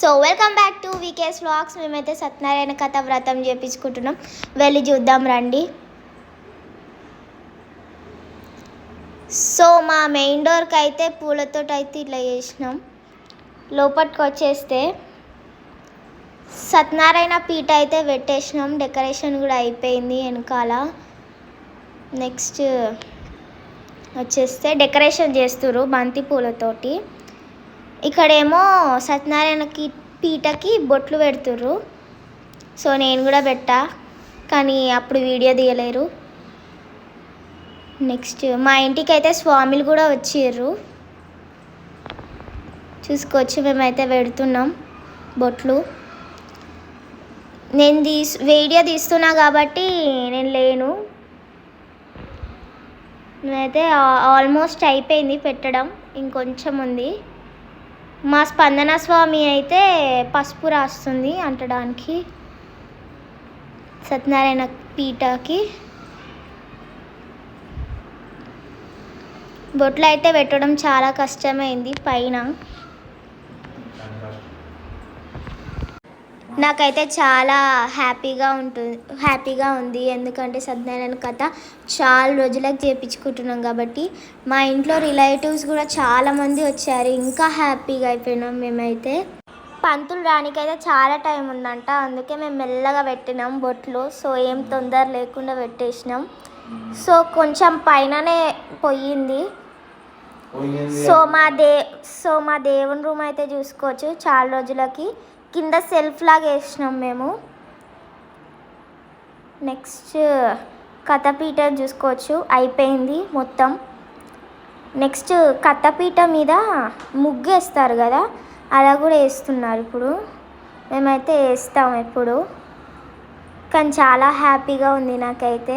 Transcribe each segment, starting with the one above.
So welcome back to VK's vlogs మేమైతే సత్యనారాయణ కథ వ్రతం చేపించుకుంటున్నాం. వెళ్ళి చూద్దాం రండి. సో మా మెయిన్ డోర్కి అయితే పూలతో అయితే ఇట్లా చేసినాం. లోపలికి వచ్చేస్తే సత్యనారాయణ పీట అయితే పెట్టేసినాం. డెకరేషన్ కూడా అయిపోయింది వెనకాల. నెక్స్ట్ వచ్చేస్తే డెకరేషన్ చేస్తుర్రు బంతి పూలతోటి. ఇక్కడేమో సత్యనారాయణకి పీటకి బొట్లు పెడుతుర్రు. సో నేను కూడా పెట్టా కానీ అప్పుడు వీడియో తీయలేరు. నెక్స్ట్ మా ఇంటికి అయితే స్వామిలు కూడా వచ్చిర్రు. చూసుకోవచ్చు మేమైతే పెడుతున్నాం బొట్లు. నేను తీస్ వీడియో తీస్తున్నా కాబట్టి నేను లేను. నేనైతే ఆల్మోస్ట్ అయిపోయింది పెట్టడం ఇంకొంచెం ఉంది. మా స్పందన స్వామి అయితే పసుపు రాస్తుంది అంటడానికి. సత్యనారాయణ పీఠకి. బొట్లు అయితే పెట్టడం చాలా కష్టమైంది పైన. నాకైతే చాలా హ్యాపీగా ఉంటుంది హ్యాపీగా ఉంది. ఎందుకంటే సత్యనారాయణ కథ చాలా రోజులకు చేపించుకుంటున్నాం కాబట్టి మా ఇంట్లో రిలేటివ్స్ కూడా చాలామంది వచ్చారు. ఇంకా హ్యాపీగా అయిపోయినాం మేమైతే. పంతులు రానికైతే చాలా టైం ఉందంట. అందుకే మేము మెల్లగా పెట్టినాం బొట్లు. సో ఏం తొందర లేకుండా పెట్టేసినాం. సో కొంచెం పైననే పోయింది. సో మా దే సో మా దేవుని రూమ్ అయితే చూసుకోవచ్చు. చాలా రోజులకి. కింద సెల్ఫ్ లాగా వేసినాం మేము. నెక్స్ట్ కథపీట చూసుకోవచ్చు. అయిపోయింది మొత్తం. నెక్స్ట్ కథపీట మీద ముగ్గు వేస్తారు కదా అలా కూడా వేస్తున్నారు ఇప్పుడు. మేమైతే వేస్తాం ఎప్పుడు. కానీ చాలా హ్యాపీగా ఉంది నాకైతే.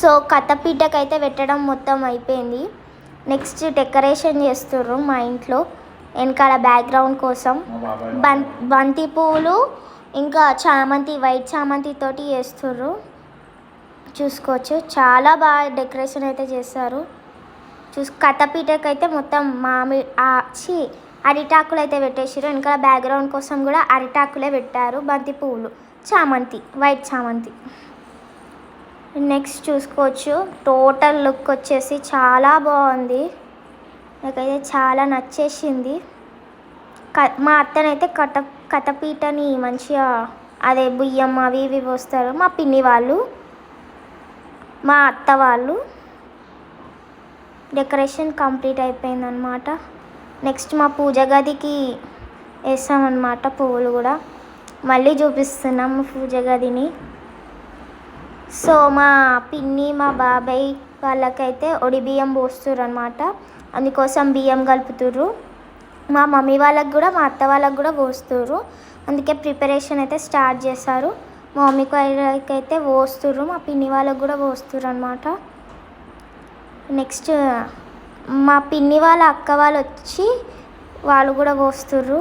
సో కథపీటకైతే పెట్టడం మొత్తం అయిపోయింది. నెక్స్ట్ డెకరేషన్ చేస్తుర్రు మా ఇంట్లో. వెనకాల బ్యాక్గ్రౌండ్ కోసం. బం బంతి పువ్వులు ఇంకా చామంతి వైట్ చామంతి తోటి చేస్తుర్రు. చూసుకోవచ్చు. చాలా బాగా డెకరేషన్ అయితే చేస్తారు చూసు కథపీటకి అయితే మొత్తం మామిడి చి అరిటాకులు అయితే పెట్టేసారు వెనకాల బ్యాక్గ్రౌండ్ కోసం కూడా అరిటాకులే పెట్టారు. బంతి పువ్వులు చామంతి వైట్ చామంతి. నెక్స్ట్ చూసుకోవచ్చు. టోటల్ లుక్ వచ్చేసి చాలా బాగుంది. నాకైతే చాలా నచ్చేసింది. క మా అత్తనైతే కట కథపీటని మంచిగా అదే బియ్యం అవి ఇవి పోస్తారు. మా పిన్ని వాళ్ళు మా అత్త వాళ్ళు. డెకరేషన్ కంప్లీట్ అయిపోయిందనమాట నెక్స్ట్ మా పూజ గదికి వేసామన్నమాట పువ్వులు కూడా. మళ్ళీ చూపిస్తున్నాం పూజ గదిని. సో మా పిన్ని మా బాబాయ్ వాళ్ళకైతే ఒడి బియ్యం పోస్తుర్రు అనమాట అందుకోసం బియ్యం కలుపుతుర్రు. మా మమ్మీ వాళ్ళకి కూడా మా అత్త వాళ్ళకి కూడా పోస్తుర్రు. అందుకే ప్రిపరేషన్ అయితే స్టార్ట్ చేశారు. మా మమ్మీ వాళ్ళకి అయితే పోస్తుర్రు మా పిన్ని వాళ్ళకి కూడా పోస్తుర్రు అనమాట నెక్స్ట్ మా పిన్ని వాళ్ళ అక్క వాళ్ళు వచ్చి వాళ్ళు కూడా పోస్తుర్రు.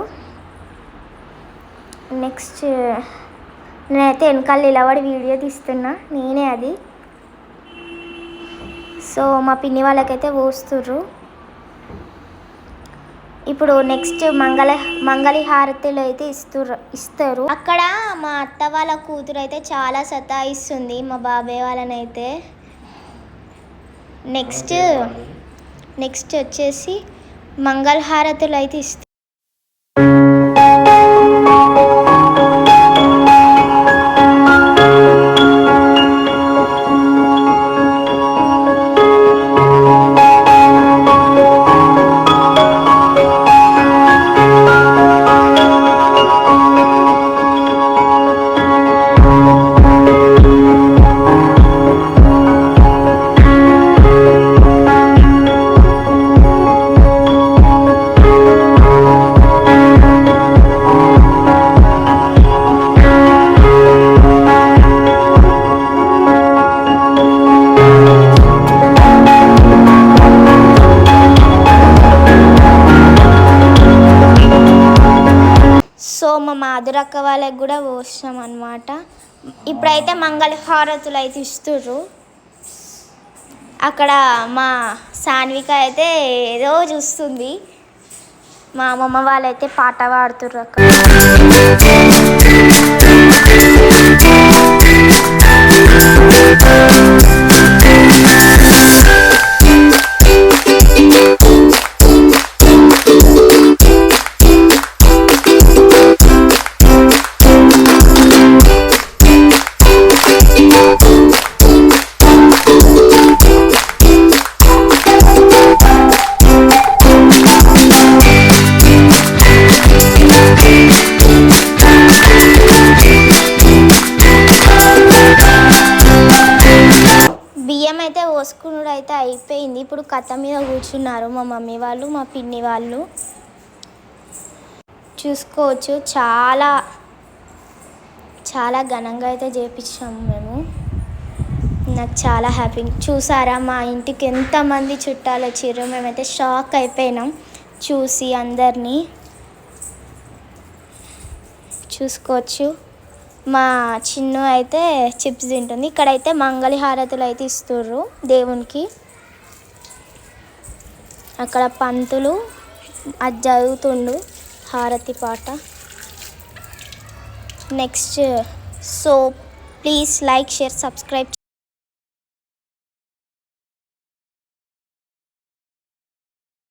నెక్స్ట్ నేనైతే వెనకాల నిలబడి వీడియో తీస్తున్నా. నేనే అది. సో మా పిన్ని వాళ్ళకైతే పోస్తుర్రు. ఇప్పుడు నెక్స్ట్ మంగళ మంగళి హారతిలో అయితే ఇస్తుర్రు ఇస్తారు. అక్కడ మా అత్త వాళ్ళ కూతురు అయితే చాలా సతాయిస్తుంది మా బాబాయ్ వాళ్ళనైతే. నెక్స్ట్ నెక్స్ట్ వచ్చేసి మంగళహారతులు అయితే ఇస్తారు వాళ్ళకి కూడా పోస్తాం అనమాట ఇప్పుడైతే మంగళ హారతులు అయితే ఇస్తుర్రు. అక్కడ మా సాన్విక అయితే ఏదో చూస్తుంది. మా అమ్మమ్మ వాళ్ళైతే పాట పాడుతుర్రు అక్కడ. బియ్యం అయితే అయితే అయిపోయింది. ఇప్పుడు కథ మీద కూర్చున్నారు మా మమ్మీ వాళ్ళు మా పిన్ని వాళ్ళు. చూసుకోవచ్చు. చాలా చాలా ఘనంగా అయితే చేపించాము మేము. నాకు చాలా హ్యాపీ. చూసారా మా ఇంటికి ఎంతమంది చుట్టాలు వచ్చారు మేమైతే షాక్ అయిపోయినాం చూసి అందరినీ. చూసుకోవచ్చు. మా చిన్ను అయితే చిప్స్ తింటుంది. ఇక్కడైతే మంగళ హారతులు అయితే ఇస్తుర్రు దేవునికి. అక్కడ పంతులు అది చదువుతుండు హారతి పాట. Next so please like share subscribe